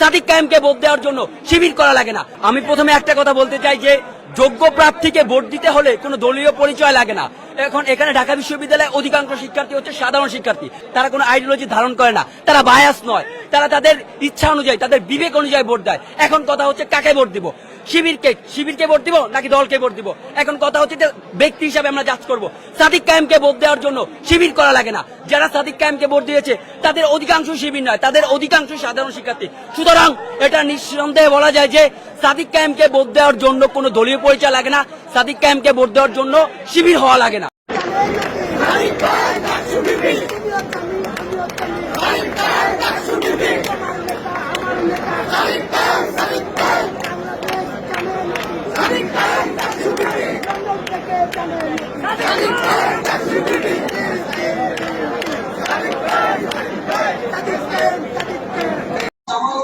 Sadiq কায়েমকে vote দেওয়ার জন্য শিবির করা লাগে না। আমি প্রথমে একটা কথা বলতে চাই যে, যোগ্য প্রার্থীকে ভোট দিতে হলে কোনো দলীয় পরিচয় লাগে না। এখন এখানে ঢাকা বিশ্ববিদ্যালয়ে অধিকাংশ শিক্ষার্থী হচ্ছে সাধারণ শিক্ষার্থী। তারা কোনো আইডিওলজি ধারণ করে না। তারা বায়াস নয়। তারা তাদের ইচ্ছা অনুযায়ী, তাদের বিবেক অনুযায়ী ভোট দেয়। এখন কথা হচ্ছে কাকে ভোট দিব? শিবিরকে শিবিরকে ভোট দিব নাকি দলকে ভোট দিব? এখন কথা হচ্ছে যে ব্যক্তি হিসাবে আমরা জাজ করব। সাদিক কায়েমকে ভোট দেওয়ার জন্য শিবির করা লাগে না। যারা সাদিক কায়েমকে ভোট দিয়েছে, তাদের অধিকাংশ শিবির নয়, তাদের অধিকাংশ সাধারণ শিক্ষার্থী। সুতরাং এটা নিঃসন্দেহে বলা যায় যে সাদিক কায়েমকে ভোট দেওয়ার জন্য কোনো দলীয় পরিচয় লাগে না, সাদিক কায়েমকে ভোট দেওয়ার জন্য শিবির হওয়া লাগে না।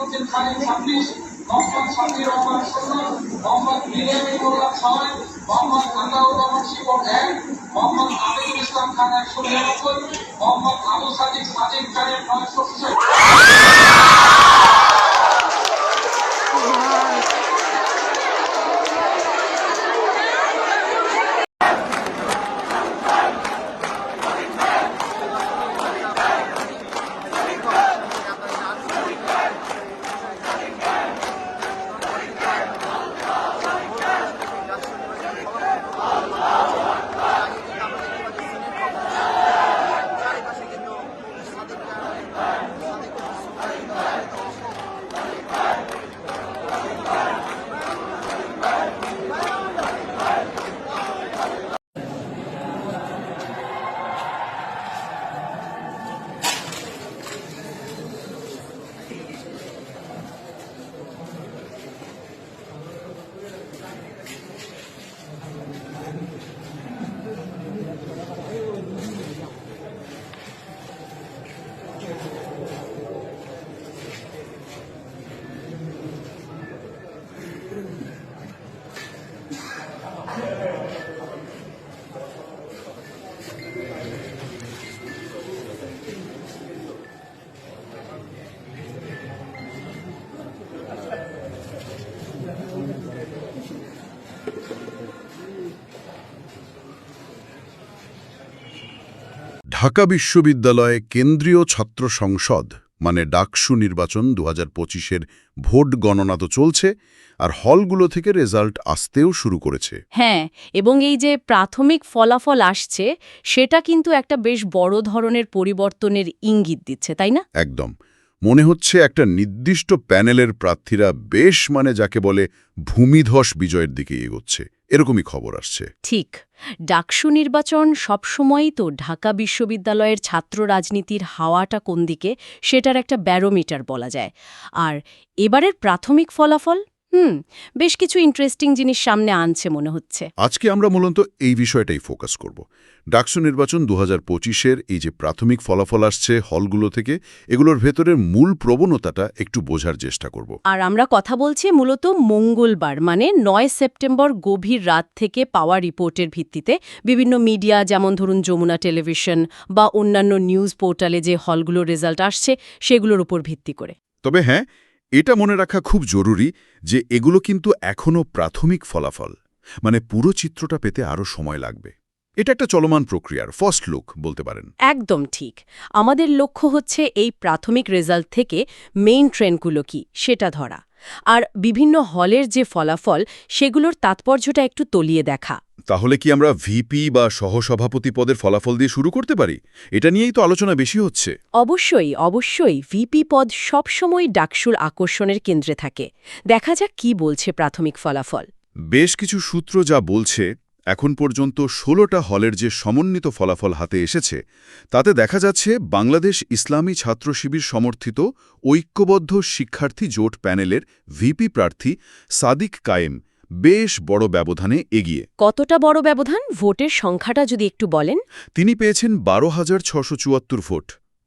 জামালউদ্দিন খানের ছাব্বিশ মোহাম্মদ সাকির রহমান ষোলো মোহাম্মদ মিলিয়ামিনুল্লাহ ছয় মোহাম্মদ আন্দাউর রহমান শিবন এক, মোহাম্মদ আমিরুল ইসলাম খান একশো নিরানব্বই, মোহাম্মদ আবু সাদিক সাদিক খানের নয়শো ঢাকা বিশ্ববিদ্যালয়ে কেন্দ্রীয় ছাত্র সংসদ মানে ডাকসু নির্বাচন দু হাজার পঁচিশের ভোট গণনা তো চলছে আর হলগুলো থেকে রেজাল্ট আসতেও শুরু করেছে। হ্যাঁ এবং এই যে প্রাথমিক ফলাফল আসছে সেটা কিন্তু একটা বেশ বড় ধরনের পরিবর্তনের ইঙ্গিত দিচ্ছে তাই না? একদম। মনে হচ্ছে একটা নির্দিষ্ট প্যানেলের প্রার্থীরা বেশ মানে যাকে বলে ভূমিধস বিজয়ের দিকে এগোচ্ছে। এরকমই খবর আসছে। ঠিক। ডাকসু নির্বাচন সবসময়ই তো ঢাকা বিশ্ববিদ্যালয়ের ছাত্র রাজনীতির হাওয়াটা কোন দিকে সেটার একটা ব্যারোমিটার বলা যায়। আর এবারের প্রাথমিক ফলাফল? হুম বেশ কিছু ইন্টারেস্টিং জিনিস সামনে আনছে মনে হচ্ছে। আজকে আমরা মূলত এই বিষয়টাই ফোকাস করব। ডাকসু নির্বাচন দু হাজার পঁচিশের এই যে প্রাথমিক ফলাফল আসছে হলগুলো থেকে এগুলোর ভেতরের মূল প্রবণতাটা একটু বোঝার চেষ্টা করব। আর আমরা কথা বলছি মূলত মঙ্গলবার মানে নয় সেপ্টেম্বর গভীর রাত থেকে পাওয়া রিপোর্টের ভিত্তিতে বিভিন্ন মিডিয়া যেমন ধরুন যমুনা টেলিভিশন বা অন্যান্য নিউজ পোর্টালে যে হলগুলোর রেজাল্ট আসছে সেগুলোর উপর ভিত্তি করে। তবে হ্যাঁ এটা মনে রাখা খুব জরুরি যে এগুলো কিন্তু এখনও প্রাথমিক ফলাফল মানে পুরো চিত্রটা পেতে আরও সময় লাগবে। এটা একটা চলমান প্রক্রিয়ার ফার্স্ট লুক বলতে পারেন। একদম ঠিক। আমাদের লক্ষ্য হচ্ছে এই প্রাথমিক রেজাল্ট থেকে মেইন ট্রেনগুলো কি, সেটা ধরা। আর বিভিন্ন হলের যে ফলাফল, সেগুলোর তাৎপর্যটা একটু তলিয়ে দেখা। তাহলে কি আমরা ভিপি বা সহসভাপতি পদের ফলাফল দিয়ে শুরু করতে পারি? এটা নিয়েই তো আলোচনা বেশি হচ্ছে। অবশ্যই অবশ্যই ভিপি পদ সবসময় ডাকসুর আকর্ষণের কেন্দ্রে থাকে। দেখা যাক কি বলছে প্রাথমিক ফলাফল। বেশ কিছু সূত্র যা বলছে এখন পর্যন্ত ষোলোটা হলের যে সমন্বিত ফলাফল হাতে এসেছে তাতে দেখা যাচ্ছে বাংলাদেশ ইসলামী ছাত্র শিবির সমর্থিত ঐক্যবদ্ধ শিক্ষার্থী জোট প্যানেলের ভিপি প্রার্থী সাদিক কায়েম। বেশ বড় ব্যবধানে এগিয়ে। কতটা বড় ব্যবধান? ভোটের সংখ্যাটা যদি একটু বলেন। তিনি পেয়েছেন বারো হাজার ছশো চুয়াত্তর ভোট।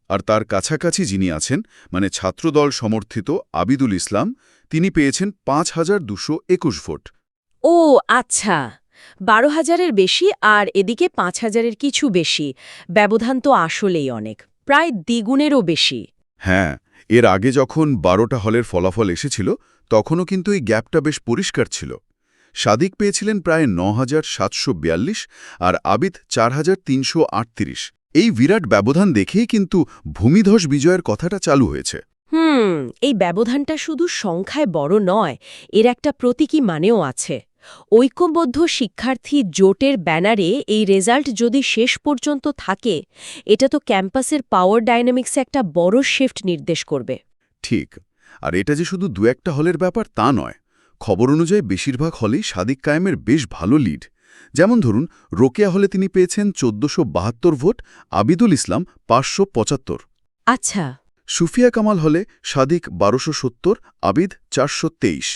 আর তার কাছাকাছি যিনি আছেন মানে ছাত্রদল সমর্থিত আবিদুল ইসলাম তিনি পেয়েছেন পাঁচ হাজার দুশো একুশ ভোট। ও আচ্ছা। বারো হাজারের বেশি আর এদিকে পাঁচ হাজারের কিছু বেশি। ব্যবধান তো আসলেই অনেক প্রায় দ্বিগুণেরও বেশি। হ্যাঁ এর আগে যখন বারোটা হলের ফলাফল এসেছিল তখনও কিন্তু এই গ্যাপটা বেশ পরিষ্কার ছিল। সাদিক পেয়েছিলেন প্রায় ন হাজার সাতশো বিয়াল্লিশ আর আবিদ চার হাজার তিনশো আটত্রিশ। এই বিরাট ব্যবধান দেখেই কিন্তু ভূমিধস বিজয়ের কথাটা চালু হয়েছে। হুম এই ব্যবধানটা শুধু সংখ্যায় বড় নয় এর একটা প্রতীকী মানেও আছে। ঐক্যবদ্ধ শিক্ষার্থী জোটের ব্যানারে এই রেজাল্ট যদি শেষ পর্যন্ত থাকে এটা তো ক্যাম্পাসের পাওয়ার ডায়নামিক্সে একটা বড় শিফট নির্দেশ করবে। ঠিক আর এটা যে শুধু দু একটা হলের ব্যাপার তা নয়। খবর অনুযায়ী বেশিরভাগ হলেই সাদিক কায়েমের বেশ ভালো লিড যেমন ধরুন রোকেয়া হলে তিনি পেয়েছেন চোদ্দশো বাহাত্তর ভোট আবিদুল ইসলাম পাঁচশো পঁচাত্তর। আচ্ছা। সুফিয়া কামাল হলে সাদিক বারোশো সত্তর আবিদ চারশো তেইশ।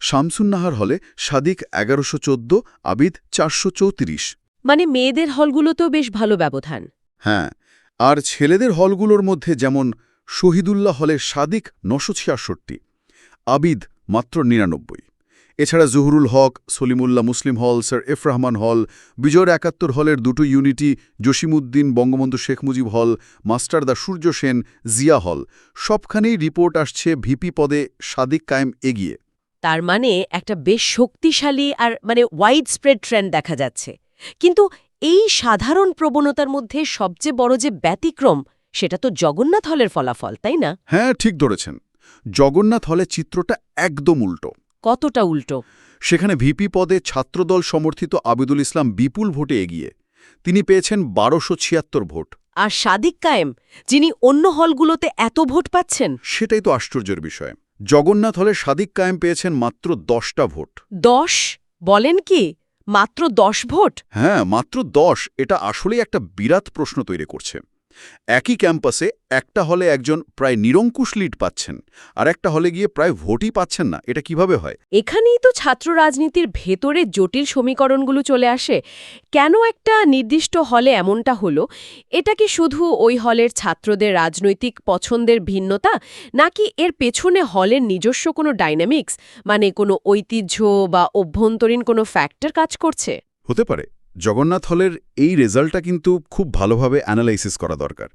শামসুন্নাহার হলে সাদিক এগারোশো চোদ্দ আবিদ চারশো চৌত্রিশ। মানে মেয়েদের হলগুলোতেও বেশ ভালো ব্যবধান। হ্যাঁ আর ছেলেদের হলগুলোর মধ্যে যেমন শহীদুল্লাহ হলে সাদিক নশো ছিয়াষট্টি আবিদ মাত্র নিরানব্বই। এছাড়া জহুরুল হক সলিমুল্লাহ মুসলিম হল স্যার এফ রহমান হল বিজয়ের একাত্তর হলের দুটো unit Jasimuddin Bangabandhu Sheikh Mujib hall Masterda Surya Sen Zia hall. সবখানেই রিপোর্ট আসছে ভিপি পদে সাদিক কায়েম এগিয়ে। তার মানে একটা বেশ শক্তিশালী আর মানে ওয়াইড স্প্রেড ট্রেন্ড দেখা যাচ্ছে। কিন্তু এই সাধারণ প্রবণতার মধ্যে সবচেয়ে বড় যে ব্যতিক্রম সেটা তো জগন্নাথ হলের ফলাফল তাই না? হ্যাঁ ঠিক ধরেছেন। জগন্নাথ হলে চিত্রটা একদম উল্টো। কতটা উল্টো? সেখানে ভিপি পদে ছাত্রদল সমর্থিত আবিদুল ইসলাম বিপুল ভোটে এগিয়ে। তিনি পেয়েছেন বারোশো ছিয়াত্তর ভোট। আর সাদিক কায়েম যিনি অন্য হলগুলোতে এত ভোট পাচ্ছেন? সেটাই তো আশ্চর্যের বিষয়। জগন্নাথ হলে সাদিক কায়েম পেয়েছেন মাত্র দশটা ভোট। দশ? বলেন কি? মাত্র দশ ভোট? হ্যাঁ মাত্র দশ। এটা আসলেই একটা বিরাট প্রশ্ন তৈরি করছে। একই ক্যাম্পাসে একটা হলে একজন প্রায় নিরঙ্কুশ লিড পাচ্ছেন আর একটা হলে গিয়ে প্রায় ভোটই পাচ্ছেন না। এটা কীভাবে হয়? এখানেই তো ছাত্র রাজনীতির ভেতরে জটিল সমীকরণগুলো চলে আসে। কেন একটা নির্দিষ্ট হলে এমনটা হলো? এটা কি শুধু ওই হলের ছাত্রদের রাজনৈতিক পছন্দের ভিন্নতা নাকি এর পেছনে হলের নিজস্ব কোনো ডাইনামিক্স মানে কোনো ঐতিহ্য বা অভ্যন্তরীণ কোনো ফ্যাক্টর কাজ করছে? হতে পারে। জগন্নাথ হলের এই রেজাল্টটা কিন্তু খুব ভালোভাবে অ্যানালাইসিস করা দরকার।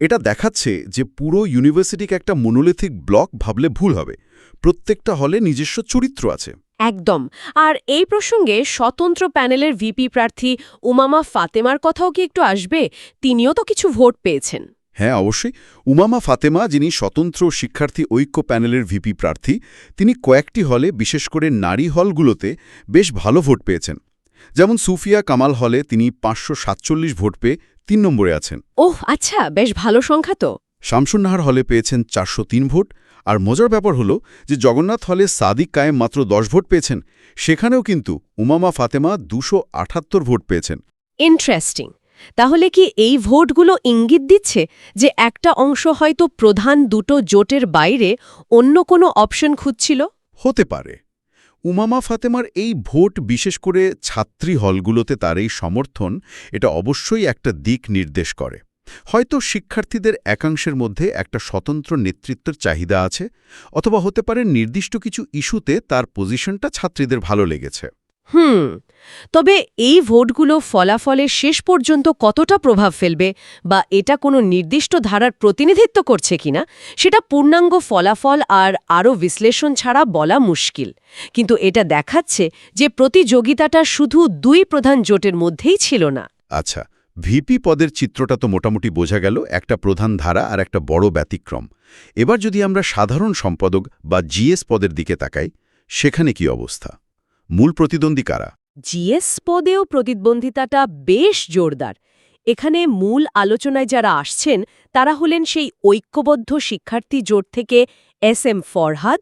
এটা দেখাচ্ছে যে পুরো ইউনিভার্সিটিকে একটা মনোলিথিক ব্লক ভাবলে ভুল হবে। প্রত্যেকটা হলে নিজস্ব চরিত্র আছে। একদম। আর এই প্রসঙ্গে স্বতন্ত্র প্যানেলের ভিপি প্রার্থী উমামা ফাতেমার কথাও কি একটু আসবে? তিনিও তো কিছু ভোট পেয়েছেন। হ্যাঁ অবশ্যই। উমামা ফাতেমা যিনি স্বতন্ত্র শিক্ষার্থী ঐক্য প্যানেলের ভিপি প্রার্থী তিনি কয়েকটি হলে বিশেষ করে নারী হলগুলোতে বেশ ভালো ভোট পেয়েছেন। যেমন সুফিয়া কামাল হলে তিনি পাঁচশো সাতচল্লিশ ভোট পেয়ে তিন নম্বরে আছেন। ওহ আচ্ছা বেশ ভালো সংখ্যা তো। শামসুন্নাহার হলে পেয়েছেন চারশো তিন ভোট। আর মজার ব্যাপার হলো যে জগন্নাথ হলে সাদিক কায়েম মাত্র দশ ভোট পেয়েছেন সেখানেও কিন্তু উমামা ফাতেমা দুশো আঠাত্তর ভোট পেয়েছেন। ইন্টারেস্টিং। তাহলে কি এই ভোটগুলো ইঙ্গিত দিচ্ছে যে একটা অংশ হয়তো প্রধান দুটো জোটের বাইরে অন্য কোনো অপশন খুঁজছিল? হতে পারে। উমামা ফাতেমার এই ভোট বিশেষ করে ছাত্রী হলগুলোতে তার এই সমর্থন, এটা অবশ্যই একটা দিক নির্দেশ করে। হয়তো শিক্ষার্থীদের একাংশের মধ্যে একটা স্বতন্ত্র নেতৃত্বের চাহিদা আছে, অথবা হতে পারে নির্দিষ্ট কিছু ইস্যুতে তার পজিশনটা ছাত্রীদের ভালো লেগেছে। হুম, তবে এই ভোটগুলো ফলাফলে শেষ পর্যন্ত কতটা প্রভাব ফেলবে বা এটা কোনো নির্দিষ্ট ধারার প্রতিনিধিত্ব করছে কিনা, সেটা পূর্ণাঙ্গ ফলাফল আর আরও বিশ্লেষণ ছাড়া বলা মুশকিল। কিন্তু এটা দেখাচ্ছে যে প্রতিযোগিতাটা শুধু দুই প্রধান জোটের মধ্যেই ছিল না। আচ্ছা ভিপি পদের চিত্রটা তো মোটামুটি বোঝা গেল, একটা প্রধান ধারা আর একটা বড় ব্যতিক্রম। এবার যদি আমরা সাধারণ সম্পাদক বা জিএস পদের দিকে তাকাই, সেখানে কি অবস্থা? মূল প্রতিদ্বন্দ্বী কারা? জিএস পদেও প্রতিদ্বন্দ্বিতাটা বেশ জোরদার। এখানে মূল আলোচনায় যারা আসছেন তারা হলেন সেই ঐক্যবদ্ধ শিক্ষার্থী জোট থেকে এস এম ফরহাদ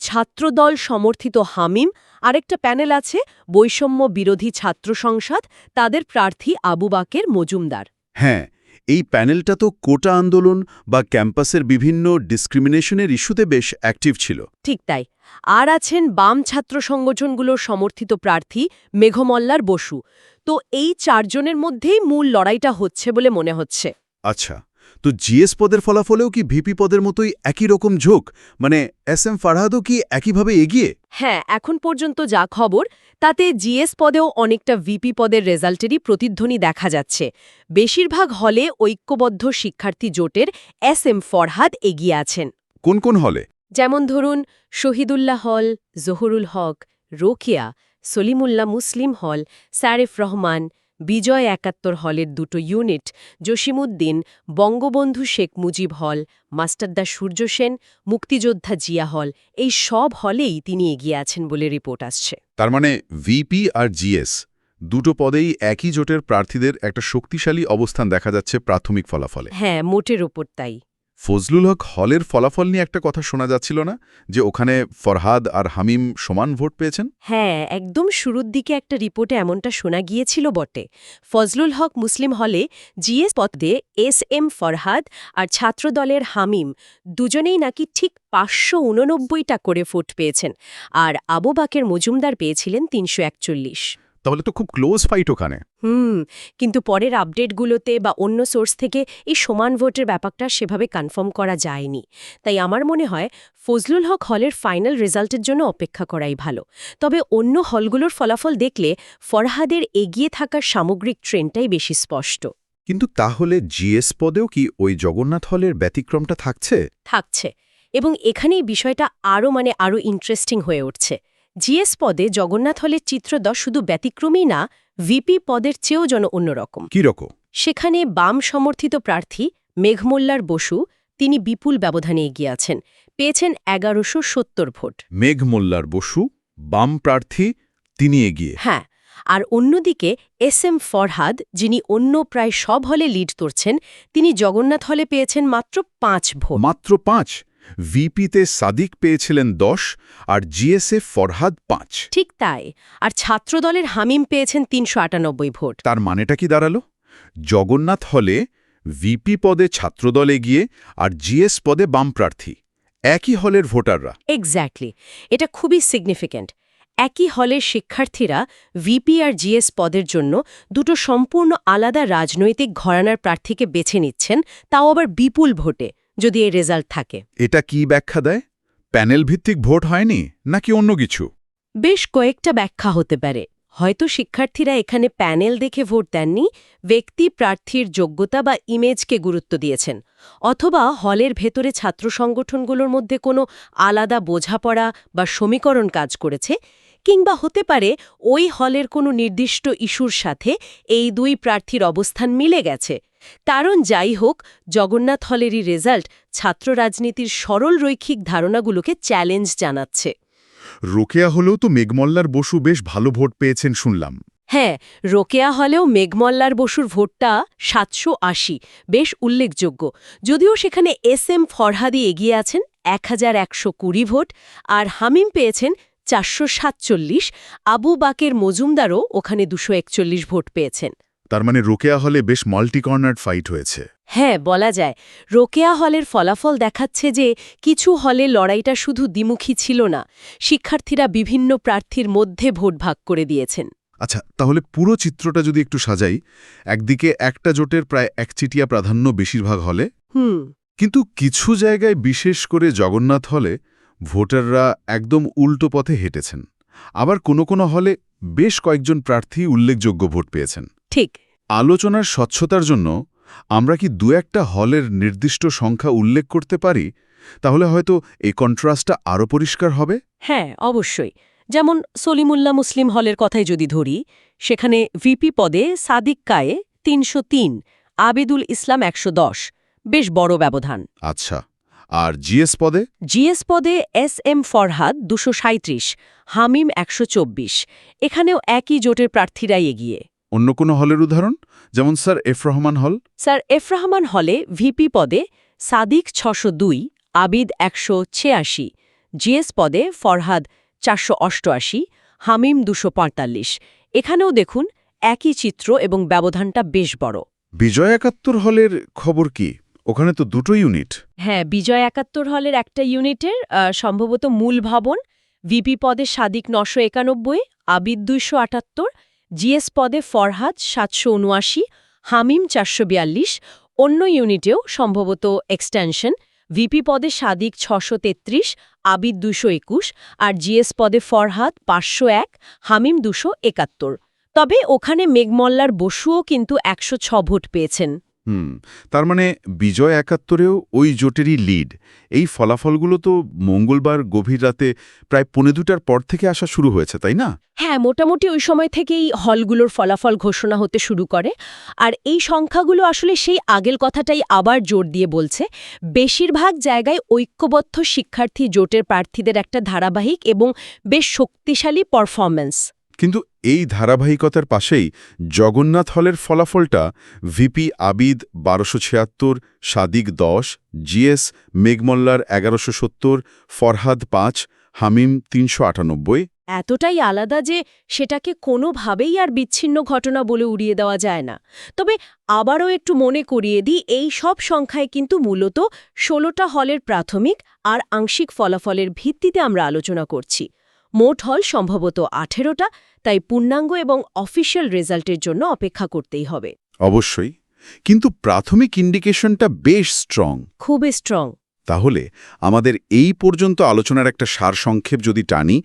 ছাত্রদল সমর্থিত হামিম আরেকটা প্যানেল আছে বৈষম্য বিরোধী ছাত্র সংসদ তাদের প্রার্থী আবু বাকের মজুমদার। হ্যাঁ এই প্যানেলটা তো কোটা আন্দোলন বা ক্যাম্পাসের বিভিন্ন ডিসক্রিমিনেশনের ইস্যুতে বেশ অ্যাক্টিভ ছিল। ঠিক তাই। আর আছেন বাম ছাত্র সংগঠনগুলোর সমর্থিত প্রার্থী মেঘমল্লার বসু। তো এই চারজনের মধ্যেই মূল লড়াইটা হচ্ছে বলে মনে হচ্ছে। আচ্ছা তো জিএস পদের ফলাফলেও কি ভিপি পদের মতোই একই রকম ঝোঁক? মানে এস এম ফারহাদও কি একইভাবে এগিয়ে? হ্যাঁ এখন পর্যন্ত যা খবর তাতে জিএস পদেও অনেকটা ভিপি পদের রেজাল্টেরই প্রতিধ্বনি দেখা যাচ্ছে। বেশিরভাগ হলে ঐক্যবদ্ধ শিক্ষার্থী জোটের এস এম ফরহাদ এগিয়ে আছেন। কোন কোন হলে? যেমন ধরুন শহীদুল্লাহ হল জহুরুল হক রোকিয়া সলিমুল্লাহ মুসলিম হল সারেফ রহমান বিজয় একাত্তর হলের দুটো ইউনিট জসিমুদ্দিন বঙ্গবন্ধু শেখ মুজিব হল মাস্টারদা সূর্য সেন মুক্তিযোদ্ধা জিয়া হল এই সব হলেই তিনি এগিয়ে আছেন বলে রিপোর্ট আসছে। তার মানে ভিপি আর জিএস দুটো পদেই একই জোটের প্রার্থীদের একটা শক্তিশালী অবস্থান দেখা যাচ্ছে প্রাথমিক ফলাফলে। হ্যাঁ মোটের ওপর তাই। ফজলুল হক হলের ফলাফল নিয়ে একটা কথা শোনা যাচ্ছিল না? যে ওখানে ফরহাদ আর হামিম সমান ভোট পেয়েছেন? হ্যাঁ একদম শুরুর দিকে একটা রিপোর্টে এমনটা শোনা গিয়েছিল বটে। ফজলুল হক মুসলিম হলে জিএস পদে এস এম ফরহাদ আর ছাত্রদলের হামিম দুজনেই নাকি ঠিক পাঁচশো উননব্বইটা করে ভোট পেয়েছেন। আর আবু বাকের মজুমদার পেয়েছিলেন তিনশো একচল্লিশ। তাহলে তো খুব ক্লোজ ফাইট ওখানে। হুম কিন্তু পরের আপডেটগুলোতে বা অন্য সোর্স থেকে এই সমান ভোটের ব্যাপারটা সেভাবে কনফার্ম করা যায়নি। তাই আমার মনে হয় ফজলুল হক হলের ফাইনাল রেজাল্টের জন্য অপেক্ষা করাই ভালো। তবে অন্য হলগুলোর ফলাফল দেখলে ফরহাদের এগিয়ে থাকার সামগ্রিক ট্রেনটাই বেশি স্পষ্ট। কিন্তু তাহলে জিএস পদেও কি ওই জগন্নাথ হলের ব্যতিক্রমটা থাকছে? থাকছে। এবং এখানেই বিষয়টা আরও মানে আরও ইন্টারেস্টিং হয়ে উঠছে। জিএস পদে জগন্নাথ হলের চিত্রদশ শুধু ব্যতিক্রমী না ভিপি পদের চেয়েও যেন অন্যরকম। কি রকম? সেখানে বাম সমর্থিত প্রার্থী মেঘমোল্লার বসু তিনি বিপুল ব্যবধানে এগিয়ে আছেন। পেয়েছেন এগারোশো সত্তর ভোট। মেঘ মোল্লার বসু বাম প্রার্থী তিনি এগিয়ে। হ্যাঁ আর অন্যদিকে এস এম ফরহাদ যিনি অন্য প্রায় সব হলে লিড করছেন তিনি জগন্নাথ হলে পেয়েছেন মাত্র পাঁচ ভোট। মাত্র পাঁচ? ভিপিতে সাদিক পেয়েছিলেন দশ আর জিএসএ ফরহাদ পাঁচ। ঠিক তাই। আর ছাত্রদলের হামিম পেয়েছেন তিনশো আটানব্বই ভোট। তার মানেটা কি দাঁড়াল? জগন্নাথ হলে ভিপি পদে ছাত্রদলে গিয়ে আর জিএস পদে বাম প্রার্থী। একই হলের ভোটাররা। এক্স্যাক্টলি এটা খুবই সিগনিফিক্যান্ট একই হলের শিক্ষার্থীরা ভিপি আর জিএস পদের জন্য দুটো সম্পূর্ণ আলাদা রাজনৈতিক ঘরানার প্রার্থীকে বেছে নিচ্ছেন তাও আবার বিপুল ভোটে। যদি এই রেজাল্ট থাকে। এটা কি ব্যাখ্যা দেয়? প্যানেল ভিত্তিক ভোট হয়নি নাকি অন্য কিছু? বেশ কয়েকটা ব্যাখ্যা হতে পারে। হয়তো শিক্ষার্থীরা এখানে প্যানেল দেখে ভোট দেননি ব্যক্তি প্রার্থীর যোগ্যতা বা ইমেজকে গুরুত্ব দিয়েছেন অথবা হলের ভেতরে ছাত্র সংগঠনগুলোর মধ্যে কোনো আলাদা বোঝাপড়া বা সমীকরণ কাজ করেছে কিংবা হতে পারে ওই হলের কোনো নির্দিষ্ট ইস্যুর সাথে এই দুই প্রার্থীর অবস্থান মিলে গেছে। কারণ যাই হোক জগন্নাথ হলেরই রেজাল্ট ছাত্র রাজনীতির সরল রৈখিক ধারণাগুলোকে চ্যালেঞ্জ জানাচ্ছে। রোকেয়া হলেও তো মেঘমল্লার বসু বেশ ভালো ভোট পেয়েছেন শুনলাম। হ্যাঁ রোকেয়া হলেও মেঘমল্লার বসুর ভোটটা সাতশো আশি বেশ উল্লেখযোগ্য। যদিও সেখানে এস এম ফরহাদি এগিয়ে আছেন এক হাজার একশো কুড়ি ভোট আর হামিম পেয়েছেন চারশো সাতচল্লিশ আবু বাকের মজুমদারও ওখানে দুশো একচল্লিশ ভোট পেয়েছেন। তার মানে রোকেয়া হলে বেশ মাল্টি কর্নার ফাইট হয়েছে। হ্যাঁ বলা যায়। রোকেয়া হলের ফলাফল দেখাচ্ছে যে কিছু হলে লড়াইটা শুধু দ্বিমুখী ছিল না শিক্ষার্থীরা বিভিন্ন প্রার্থীর মধ্যে ভোট ভাগ করে দিয়েছেন। আচ্ছা তাহলে পুরো চিত্রটা যদি একটু সাজাই একদিকে একটা জোটের প্রায় একচিটিয়া প্রাধান্য বেশিরভাগ হলে হুম। কিন্তু কিছু জায়গায় বিশেষ করে জগন্নাথ হলে ভোটাররা একদম উল্টো পথে হেঁটেছেন। আবার কোনো কোনো হলে বেশ কয়েকজন প্রার্থী উল্লেখযোগ্য ভোট পেয়েছেন। ঠিক। আলোচনার স্বচ্ছতার জন্য আমরা কি দু একটা হলের নির্দিষ্ট সংখ্যা উল্লেখ করতে পারি? তাহলে হয়তো এই কন্ট্রাস্টটা আরও পরিষ্কার হবে? হ্যাঁ অবশ্যই। যেমন সলিমুল্লাহ মুসলিম হলের কথাই যদি ধরি সেখানে ভিপি পদে সাদিক কায়ে তিনশো তিন আবেদুল ইসলাম একশো দশ বেশ বড় ব্যবধান। আচ্ছা আর জিএস পদে? জিএস পদে এস এম ফরহাদ দুশো হামিম একশো চব্বিশ এখানেও একই জোটের প্রার্থীরাই এগিয়ে। অন্য কোনো হলের উদাহরণ? যেমন স্যার এফ রহমান হল। স্যার এফ রহমান হলে ভিপি পদে সাদিক ছশো দুই আবিদ একশো ছিয়াশি জিএস পদে ফরহাদ চারশো অষ্টআশি হামিম দুশো পঁয়তাল্লিশ। এখানেও দেখুন একই চিত্র এবং ব্যবধানটা বেশ বড়। বিজয় একাত্তর হলের খবর কি? ওখানে তো দুটো ইউনিট। হ্যাঁ বিজয় একাত্তর হলের একটা ইউনিটের সম্ভবত মূল ভবন ভিপি পদে সাদিক নশো একানব্বই আবিদ দুইশো আটাত্তর জিএস পদে ফরহাদ সাতশো উনআশি, হামিম চারশো বিয়াল্লিশ, অন্য ইউনিটেও সম্ভবত এক্সটেনশন, ভিপি পদে সাদিক ছশো তেত্রিশ, আবিদ দুশো একুশ আর জিএস পদে ফরহাদ পাঁচশো এক, হামিম দুশো একাত্তর। তবে ওখানে মেঘমল্লার বসুও কিন্তু একশো ভোট পেয়েছেন। হুম, তার মানে বিজয় একাত্তরেও ওই জোটেরই লিড এই ফলাফলগুলো তো মঙ্গলবার গভীর রাতে প্রায় পৌনে দুটার পর থেকে আসা শুরু হয়েছে, তাই না? হ্যাঁ মোটামুটি ওই সময় থেকেই হলগুলোর ফলাফল ঘোষণা হতে শুরু করে। আর এই সংখ্যাগুলো আসলে সেই আগের কথাটাই আবার জোর দিয়ে বলছে। বেশিরভাগ জায়গায় ঐক্যবদ্ধ শিক্ষার্থী জোটের প্রার্থীদের একটা ধারাবাহিক এবং বেশ শক্তিশালী পারফরম্যান্স কিন্তু এই ধারাবাহিকতার পাশেই জগন্নাথ হলের ফলাফলটা ভিপি আবিদ বারোশো ছিয়াত্তর, সাদিক দশ, জিএস মেঘমল্লার এগারোশো সত্তর, ফরহাদ পাঁচ, হামিম তিনশো আটানব্বই। এতটাই আলাদা যে সেটাকে কোনোভাবেই আর বিচ্ছিন্ন ঘটনা বলে উড়িয়ে দেওয়া যায় না। তবে আবারও একটু মনে করিয়ে দিই, এই সব সংখ্যায় কিন্তু মূলত ষোলোটা হলের প্রাথমিক আর আংশিক ফলাফলের ভিত্তিতে আমরা আলোচনা করছি। মোট হল সম্ভবত আঠেরোটা তাই পূর্ণাঙ্গ এবং অফিসিয়াল রেজাল্টের জন্য অপেক্ষা করতেই হবে। অবশ্যই কিন্তু প্রাথমিক ইন্ডিকেশনটা বেশ স্ট্রং। খুবই স্ট্রং। তাহলে আমাদের এই পর্যন্ত আলোচনার একটা সারসংক্ষেপ যদি টানি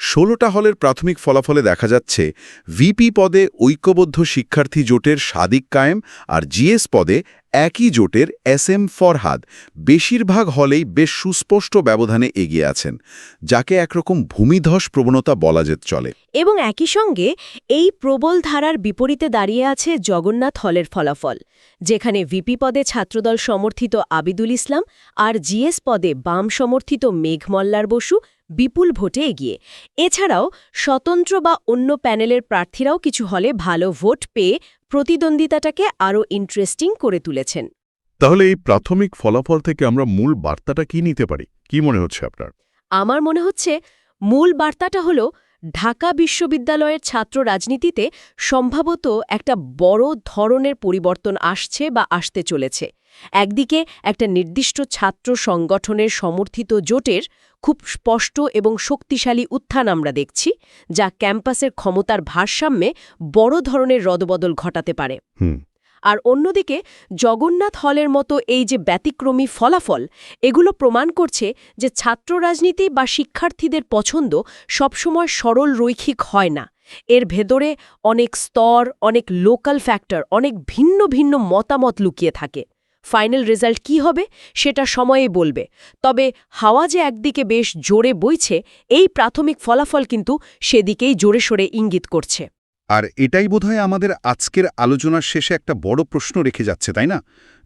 ষোলোটা হলের প্রাথমিক ফলাফলে দেখা যাচ্ছে ভিপি পদে ঐক্যবদ্ধ শিক্ষার্থী জোটের সাদিক কায়েম আর জিএস পদে একই জোটের এস এম ফরহাদ বেশিরভাগ হলেই বেশ সুস্পষ্ট ব্যবধানে এগিয়ে আছেন, যাকে একরকম ভূমিধস প্রবণতা বলা যেত চলে। এবং একই সঙ্গে এই প্রবল ধারার বিপরীতে দাঁড়িয়ে আছে জগন্নাথ হলের ফলাফল, যেখানে ভিপি পদে ছাত্রদল সমর্থিত আবিদুল ইসলাম আর জিএস পদে বাম সমর্থিত মেঘমল্লার বসু বিপুল ভোটে এগিয়ে। এছাড়াও স্বতন্ত্র বা অন্য প্যানেলের প্রার্থীরাও কিছু হলে ভালো ভোট পেয়ে প্রতিদ্বন্দ্বিতাটাকে আরও ইন্টারেস্টিং করে তুলেছেন। তাহলে এই প্রাথমিক ফলাফল থেকে আমরা মূল বার্তাটা কি নিতে পারি? কি মনে হচ্ছে আপনার? আমার মনে হচ্ছে মূল বার্তাটা হল ঢাকা বিশ্ববিদ্যালয়ের ছাত্র রাজনীতিতে সম্ভবত একটা বড় ধরনের পরিবর্তন আসছে বা আসতে চলেছে। একদিকে একটা নির্দিষ্ট ছাত্র সংগঠনের সমর্থিত জোটের খুব স্পষ্ট এবং শক্তিশালী উত্থান আমরা দেখছি, যা ক্যাম্পাসের ক্ষমতার ভারসাম্যে বড় ধরনের রদবদল ঘটাতে পারে। আর অন্যদিকে জগন্নাথ হলের মতো এই যে ব্যতিক্রমী ফলাফল, এগুলো প্রমাণ করছে যে ছাত্র রাজনীতি বা শিক্ষার্থীদের পছন্দ সবসময় সরল রৈখিক হয় না। এর ভেতরে অনেক স্তর, অনেক লোকাল ফ্যাক্টর, অনেক ভিন্ন ভিন্ন মতামত লুকিয়ে থাকে। ফাইনাল রেজাল্ট কি হবে, সেটা সময়ে বলবে। তবে হাওয়া যে একদিকে বেশ জোরে বইছে, এই প্রাথমিক ফলাফল কিন্তু সেদিকেই জোরে সোরে ইঙ্গিত করছে। আর এটাই বোধহয় আমাদের আজকের আলোচনার শেষে একটা বড় প্রশ্ন রেখে যাচ্ছে, তাই না?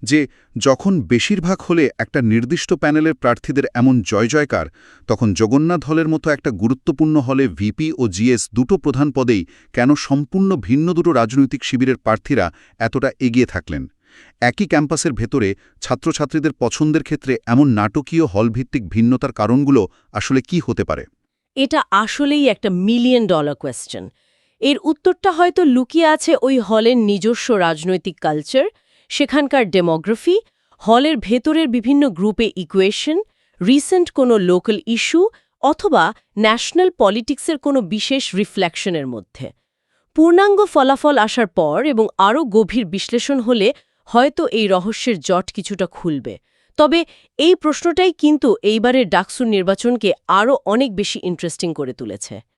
যে যখন বেশিরভাগ হলে একটা নির্দিষ্ট প্যানেলের প্রার্থীদের এমন জয় জয়কার, তখন জগন্নাথ হলের মতো একটা গুরুত্বপূর্ণ হলে ভিপি ও জিএস দুটো প্রধান পদেই কেন সম্পূর্ণ ভিন্ন দুটো রাজনৈতিক শিবিরের প্রার্থীরা এতটা এগিয়ে থাকলেন? একই ক্যাম্পাসের ভেতরে ছাত্রছাত্রীদের পছন্দের ক্ষেত্রে এমন নাটকীয় হলভিত্তিক ভিন্নতার কারণগুলো আসলে কি হতে পারে? এটা আসলেই একটা মিলিয়ন ডলার কোয়েশ্চেন এর উত্তরটা হয়তো লুকিয়ে আছে ওই হলের নিজস্ব রাজনৈতিক কালচার, সেখানকার ডেমোগ্রাফি, হলের ভেতরের বিভিন্ন গ্রুপে ইকুয়েশন, রিসেন্ট কোনো লোকাল ইস্যু, অথবা ন্যাশনাল পলিটিক্সের কোনো বিশেষ রিফ্লেকশনের মধ্যে। পূর্ণাঙ্গ ফলাফল আসার পর এবং আরও গভীর বিশ্লেষণ হলে হয়তো এই রহস্যের জট কিছুটা খুলবে। তবে এই প্রশ্নটাই কিন্তু এইবারের ডাকসুর নির্বাচনকে আরও অনেক বেশি ইন্টারেস্টিং করে তুলেছে।